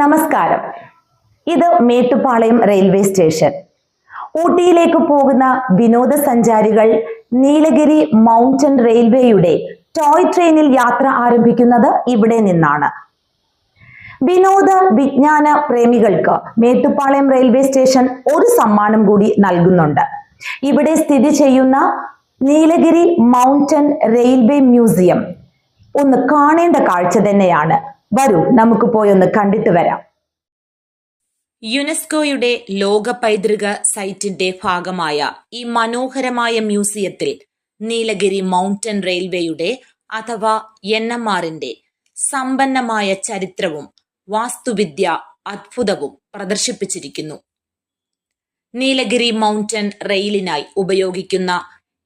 നമസ്കാരം. ഇത് Mettupalayam railway station. ഊട്ടിയിലേക്ക് പോകുന്ന വിനോദസഞ്ചാരികൾ നീലഗിരി മൗണ്ടൻ റെയിൽവേയുടെ ടോയ് ട്രെയിനിൽ യാത്ര ആരംഭിക്കുന്നത് ഇവിടെ നിന്നാണ്. വിനോദ വിജ്ഞാന പ്രേമികൾക്ക് മേട്ടുപ്പാളയം റെയിൽവേ സ്റ്റേഷൻ ഒരു സമ്മാനം കൂടി നൽകുന്നുണ്ട്. ഇവിടെ സ്ഥിതി ചെയ്യുന്ന നീലഗിരി മൗണ്ടൻ റെയിൽവേ മ്യൂസിയം. ഒന്ന് കാണേണ്ട കാഴ്ച തന്നെയാണ്. വരൂ നമുക്ക് പോയി ഒന്ന് കണ്ടിട്ട് വരാം. യുനെസ്കോയുടെ ലോക പൈതൃക സൈറ്റിന്റെ ഭാഗമായ ഈ മനോഹരമായ മ്യൂസിയത്തിൽ നീലഗിരി മൗണ്ടൻ റെയിൽവേയുടെ അഥവാ എൻ എം ആറിന്റെ സമ്പന്നമായ ചരിത്രവും വാസ്തുവിദ്യ അത്ഭുതവും പ്രദർശിപ്പിച്ചിരിക്കുന്നു. നീലഗിരി മൗണ്ടൻ റെയിലിനായി ഉപയോഗിക്കുന്ന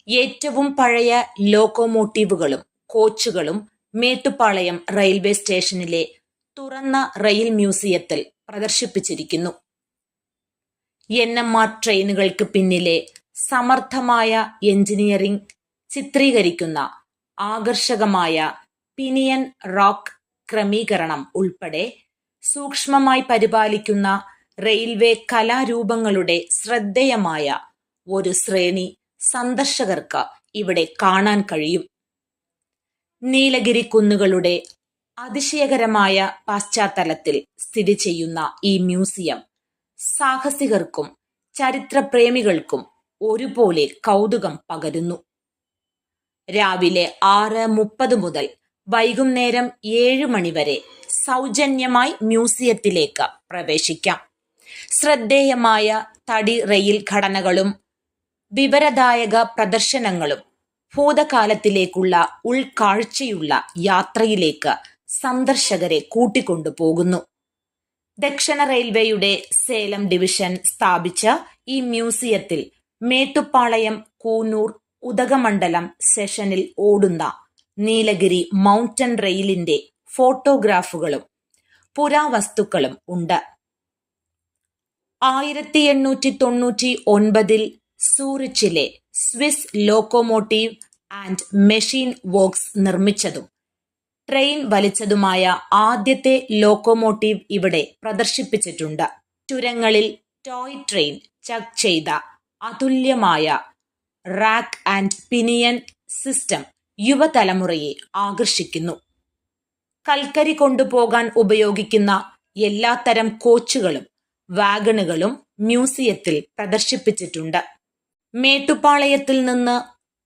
ഏറ്റവും പഴയ ലോക്കോമോട്ടീവുകളും കോച്ചുകളും മേട്ടുപ്പാളയം റെയിൽവേ സ്റ്റേഷനിലെ തുറന്ന റെയിൽ മ്യൂസിയത്തിൽ പ്രദർശിപ്പിച്ചിരിക്കുന്നു. എൻ എം ആർ ട്രെയിനുകൾക്ക് പിന്നിലെ സമർത്ഥമായ എഞ്ചിനീയറിംഗ് ചിത്രീകരിക്കുന്ന ആകർഷകമായ പിനിയൻ റോക്ക് ക്രമീകരണം ഉൾപ്പെടെ സൂക്ഷ്മമായി പരിപാലിക്കുന്ന റെയിൽവേ കലാരൂപങ്ങളുടെ ശ്രദ്ധേയമായ ഒരു ശ്രേണി സന്ദർശകർക്ക് ഇവിടെ കാണാൻ കഴിയും. നീലഗിരി കുന്നുകളുടെ അതിശയകരമായ പശ്ചാത്തലത്തിൽ സ്ഥിതി ചെയ്യുന്ന ഈ മ്യൂസിയം സാഹസികർക്കും ചരിത്രപ്രേമികൾക്കും ഒരുപോലെ കൗതുകം പകരുന്നു. രാവിലെ ആറ് മുപ്പത് മുതൽ വൈകുന്നേരം ഏഴ് മണിവരെ സൗജന്യമായി മ്യൂസിയത്തിലേക്ക് പ്രവേശിക്കാം. ശ്രദ്ധേയമായ തടി റെയിൽ ഘടനകളും വിവരദായക പ്രദർശനങ്ങളും ഭൂതകാലത്തിലേക്കുള്ള ഉൾക്കാഴ്ചയുള്ള യാത്രയിലേക്ക് സന്ദർശകരെ കൂട്ടിക്കൊണ്ടുപോകുന്നു. ദക്ഷിണ റെയിൽവേയുടെ സേലം ഡിവിഷൻ സ്ഥാപിച്ച ഈ മ്യൂസിയത്തിൽ മേട്ടുപ്പാളയം കൂനൂർ ഉദകമണ്ഡലം സെഷനിൽ ഓടുന്ന നീലഗിരി മൗണ്ടൻ റെയിലിന്റെ ഫോട്ടോഗ്രാഫുകളും പുരാവസ്തുക്കളും ഉണ്ട്. ആയിരത്തി എണ്ണൂറ്റി തൊണ്ണൂറ്റി ഒൻപതിൽ സൂറിച്ചിലെ Swiss locomotive and machine works നിർമ്മിച്ചതും train വലിച്ചതുമായ ആദ്യത്തെ ലോക്കോമോട്ടീവ് ഇവിടെ പ്രദർശിപ്പിച്ചിട്ടുണ്ട്. ചുരങ്ങളിൽ ടോയ് ട്രെയിൻ ചക് ചെയ്ത അതുല്യമായ റാക്ക് ആൻഡ് പിനിയൻ സിസ്റ്റം യുവതലമുറയെ ആകർഷിക്കുന്നു. കൽക്കരി കൊണ്ടുപോകാൻ ഉപയോഗിക്കുന്ന എല്ലാത്തരം കോച്ചുകളും വാഗണുകളും മ്യൂസിയത്തിൽ പ്രദർശിപ്പിച്ചിട്ടുണ്ട്. മേട്ടുപ്പാളയത്തിൽ നിന്ന്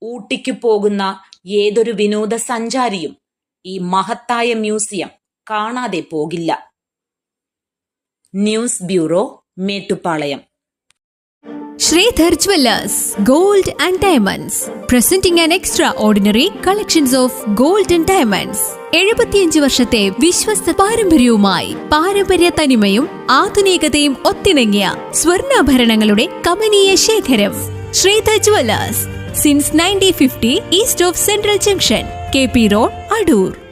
ഊട്ടിക്ക് പോകുന്ന ഏതൊരു വിനോദസഞ്ചാരിയും ഈ മഹത്തായ മ്യൂസിയം കാണാതെ പോകില്ല. News bureau Mettupalayam. Sridhar gold and diamonds. Diamonds, presenting extraordinary collections of gold and diamonds എഴുപത്തിയഞ്ച് വർഷത്തെ വിശ്വസ്ത പാരമ്പര്യവുമായി പാരമ്പര്യ തനിമയും ആധുനികതയും ഒത്തിണങ്ങിയ സ്വർണാഭരണങ്ങളുടെ കമനീയ ശേഖരം. Shretha Jewelers since 1950 east of Central Junction, KP Road, Adur.